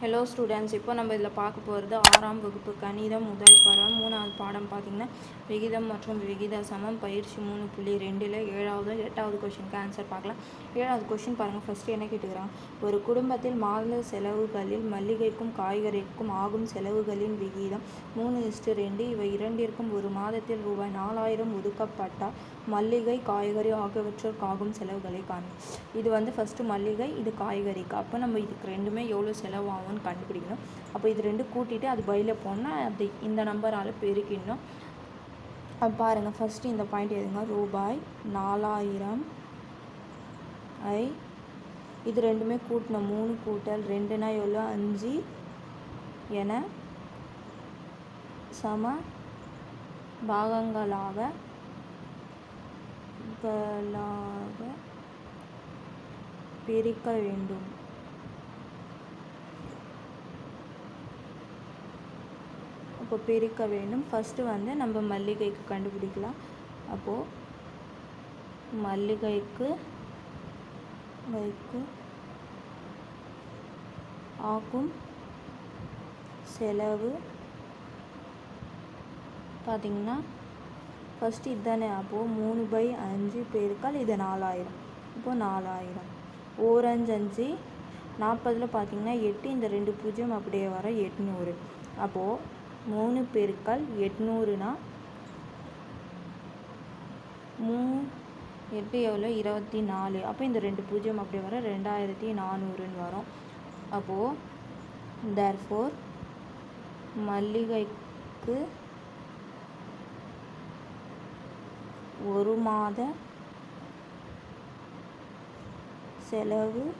Hello students இப்போ நம்ம இதில் பார்க்க போகிறது ஆறாம் வகுப்பு கணிதம் முதல் படம். மூணாவது பாடம் பார்த்திங்கன்னா விகிதம் மற்றும் விகித சமம். பயிற்சி மூணு புள்ளி ரெண்டில் ஏழாவது எட்டாவது கொஷினுக்கு ஆன்சர் பார்க்கலாம். ஏழாவது கொஷின் பாருங்கள் ஃபஸ்ட்டு என்ன கேட்டுக்கிறாங்க ஒரு குடும்பத்தில் மாத செலவுகளில் மல்லிகைக்கும் காய்கறிக்கும் ஆகும் செலவுகளின் விகிதம் மூணு இஸ்டு ரெண்டு. இவை இரண்டிற்கும் ஒரு மாதத்தில் ரூபாய் நாலாயிரம் ஒதுக்கப்பட்டால் மல்லிகை காய்கறி ஆகியவற்றிற்காகும் செலவுகளை காணும் இது வந்து ஃபஸ்ட்டு மல்லிகை இது காய்கறிக்கு. அப்போ நம்ம இதுக்கு ரெண்டுமே எவ்வளோ செலவாகும்னு கண்டுபிடிக்கணும். அப்போ இது ரெண்டு கூட்டிகிட்டு அது பையில போனால் அது இந்த நம்பரால் பெருக்கிடணும். அப்போ பாருங்கள் ஃபஸ்ட்டு இந்த பாயிண்ட் எதுங்க ரூபாய் நாலாயிரம் ஐ இது ரெண்டுமே கூட்டணும் மூணு கூட்டல் ரெண்டுனா எவ்வளோ அஞ்சு என சம பாகங்களாக களாக பிரிக்க வேண்டும். அப்போ பிரிக்க வேண்டும். ஃபஸ்ட்டு வந்து நம்ம மல்லிகைக்கு கண்டுபிடிக்கலாம். அப்போது மல்லிகைக்கு வைக்கு ஆகும் செலவு பார்த்திங்கன்னா ஃபஸ்ட்டு இதுதானே அப்போது மூணு பை அஞ்சு பெருக்கால் இது நாலாயிரம். இப்போது நாலாயிரம். ஓரஞ்சு அஞ்சு நாற்பதில் பார்த்தீங்கன்னா எட்டு இந்த ரெண்டு பூஜ்ஜியம் அப்படியே வர எட்நூறு. அப்போது மூணு பெருக்கால் எட்நூறுனா மூ எட்டு எவ்வளோ? இருபத்தி நாலு. அப்போ இந்த ரெண்டு பூஜ்ஜியம் அப்படி வர ரெண்டாயிரத்தி நானூறுன்னு வரும். அப்போது தேர்ஃபோர் மல்லிகைக்கு ஒரு மாத செலவு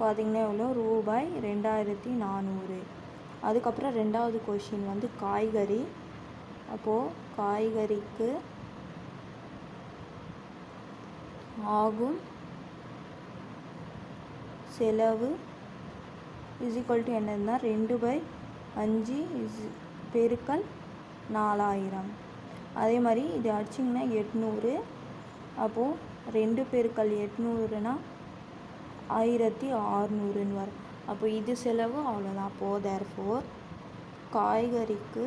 பார்த்திங்கன்னா எவ்வளோ? ரூபாய் ரெண்டாயிரத்தி நானூறு. அதுக்கப்புறம் ரெண்டாவது கொஷின் வந்து காய்கறி. அப்போது காய்கறிக்கு ஆகும் செலவு இஸ் ஈக்குவல் டு என்னதுன்னா ரெண்டு பை அஞ்சு இஸ் பெருக்கல் நாலாயிரம். அதே மாதிரி இது அடிச்சிங்கன்னா எட்நூறு. அப்போது ரெண்டு பெருக்கல் எட்நூறுனா ஆயிரத்தி ஆறுநூறுன்னு வரும். அப்போ இது செலவு அவ்வளோதான். அப்போது தேர்ஃபோர் காய்கறிக்கு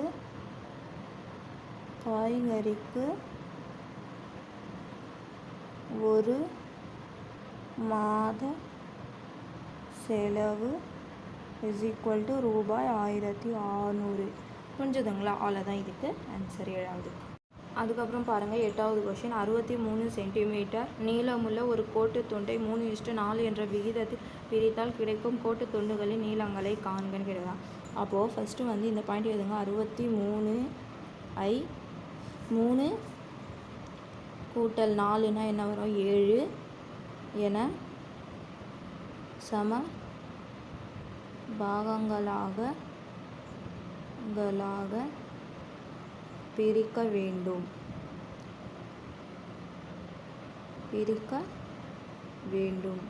காய்கறிக்கு ஒரு மாத செலவு இஸ் ஈக்குவல் டு ரூபாய் ஆயிரத்தி ஆறுநூறு. புரிஞ்சுதுங்களா? அவ்வளோதான் இதுக்கு ஆன்சர் ஏழாவது. அதுக்கப்புறம் பாருங்கள் எட்டாவது கொஷின் அறுபத்தி மூணு சென்டிமீட்டர் நீளமுள்ள ஒரு கோட்டு துண்டை மூணு இஷ்டு நாலு என்ற விகிதத்தில் பிரித்தால் கிடைக்கும் கோட்டு துண்டுகளின் நீளங்களை காண்கன்னு கேட்குறான் அப்போது ஃபஸ்ட்டு வந்து இந்த பாயிண்ட் எழுதுங்க. அறுபத்தி மூணு ஐ மூணு கூட்டல் நாலுனா என்ன வரும்? ஏழு என சம பாகங்களாக களாக பிரிக்க வேண்டும். பிரிக்க வேண்டும்.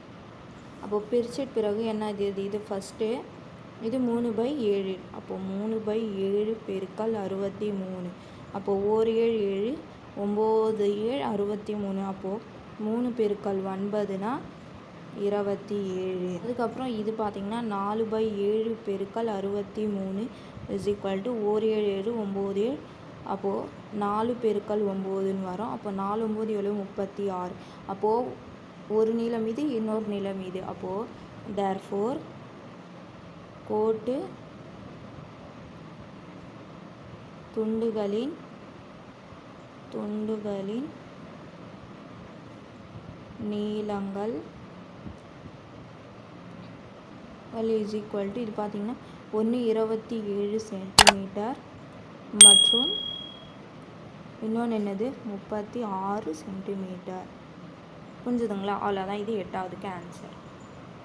அப்போது பிரித்த பிறகு என்ன இது? இது ஃபஸ்ட்டு இது மூணு பை ஏழு. அப்போது மூணு பை ஏழு பெருக்கல் அறுபத்தி மூணு. அப்போது ஓர் ஏழு ஏழு ஒம்பது ஏழு அறுபத்தி மூணு. அப்போது மூணு பெருக்கல் ஒன்பதுனா இருபத்தி ஏழு. அதுக்கப்புறம் இது பார்த்திங்கன்னா நாலு பை ஏழு பெருக்கல் அறுபத்தி மூணு இஸ் ஈக்குவல் டு ஓர் ஏழு ஏழு ஒம்பது ஏழு அப்போது நாலு பெருக்கல் ஒம்போதுன்னு வரும். அப்போ நாலு ஒம்பது எவ்வளோ முப்பத்தி ஆறு. அப்போது ஒரு நீளம் இது இன்னொரு நீளம் இது அப்போது தேர்ஃபோர் கோட்டு துண்டுகளின் துண்டுகளின் நீளங்கள் இஸ் ஈக்குவல் டு இது பார்த்திங்கன்னா ஒன்று இருபத்தி ஏழு சென்டிமீட்டர் மற்றும் இன்னொன்று என்னது? முப்பத்தி ஆறு சென்டிமீட்டர் புரிஞ்சுதுங்களா? அவ்வளோதான் இது எட்டாவதுக்கு ஆன்சர்